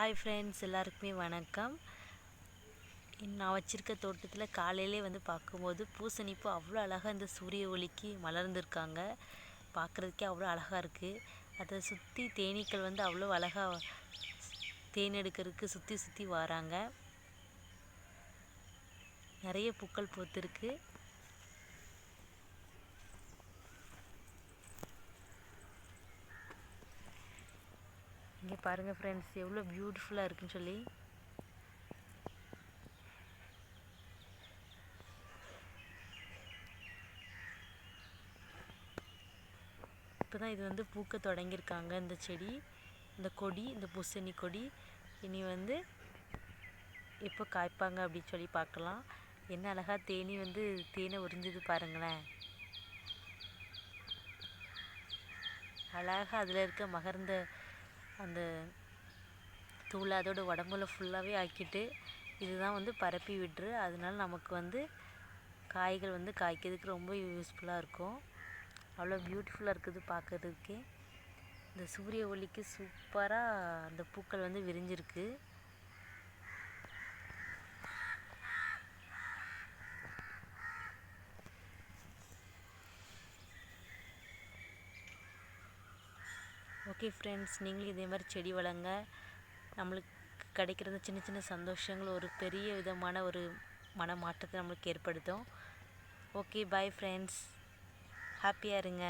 Hi friends எல்லாருக்குமே வணக்கம். நான் வச்சுருக்க தோட்டத்தில் காலையிலே வந்து பார்க்கும்போது பூசணிப்பூ அவ்வளோ அழகாக இந்த சூரிய ஒளிக்கு மலர்ந்துருக்காங்க. பார்க்குறதுக்கே அவ்வளோ அழகாக இருக்குது அதை சுற்றி தேனீக்கள் வந்து அவ்வளோ அழகாக தேன் எடுக்கிறதுக்கு சுற்றி சுற்றி வராங்க. நிறைய பூக்கள் பூத்துருக்கு. இங்கே பாருங்கள் ஃப்ரெண்ட்ஸ் எவ்வளோ பியூட்டிஃபுல்லாக இருக்குன்னு சொல்லி. இப்போ தான் இது வந்து பூக்க தொடங்கியிருக்காங்க இந்த செடி இந்த கொடி இந்த பூசணி கொடி. இனி வந்து எப்போ காய்ப்பாங்க அப்படின்னு சொல்லி பார்க்கலாம். என்ன அழகாக தேனி வந்து தேனை உறிஞ்சுது பாருங்களேன். அழகாக அதில் இருக்க மகர்ந்த அந்த தூளை அதோட உடம்புல ஃபுல்லாகவே ஆக்கிட்டு இதுதான் வந்து பரப்பி விட்டுரு. அதனால நமக்கு வந்து காய்கள் வந்து காய்க்கிறதுக்கு ரொம்ப யூஸ்ஃபுல்லாக இருக்கும். அவ்வளோ பியூட்டிஃபுல்லாக இருக்குது பார்க்குறதுக்கே. இந்த சூரிய ஒளிக்கு சூப்பராக அந்த பூக்கள் வந்து விரிஞ்சிருக்கு. ஓகே ஃப்ரெண்ட்ஸ் நீங்களும் இதே மாதிரி செடி வளங்க. நம்மளுக்கு கிடைக்கிறது சின்ன சின்ன சந்தோஷங்கள் ஒரு பெரிய விதமான ஒரு மன மாற்றத்தை நம்மளுக்கு ஏற்படுத்தும். ஓகே பாய் ஃப்ரெண்ட்ஸ் ஹாப்பியாக இருங்க.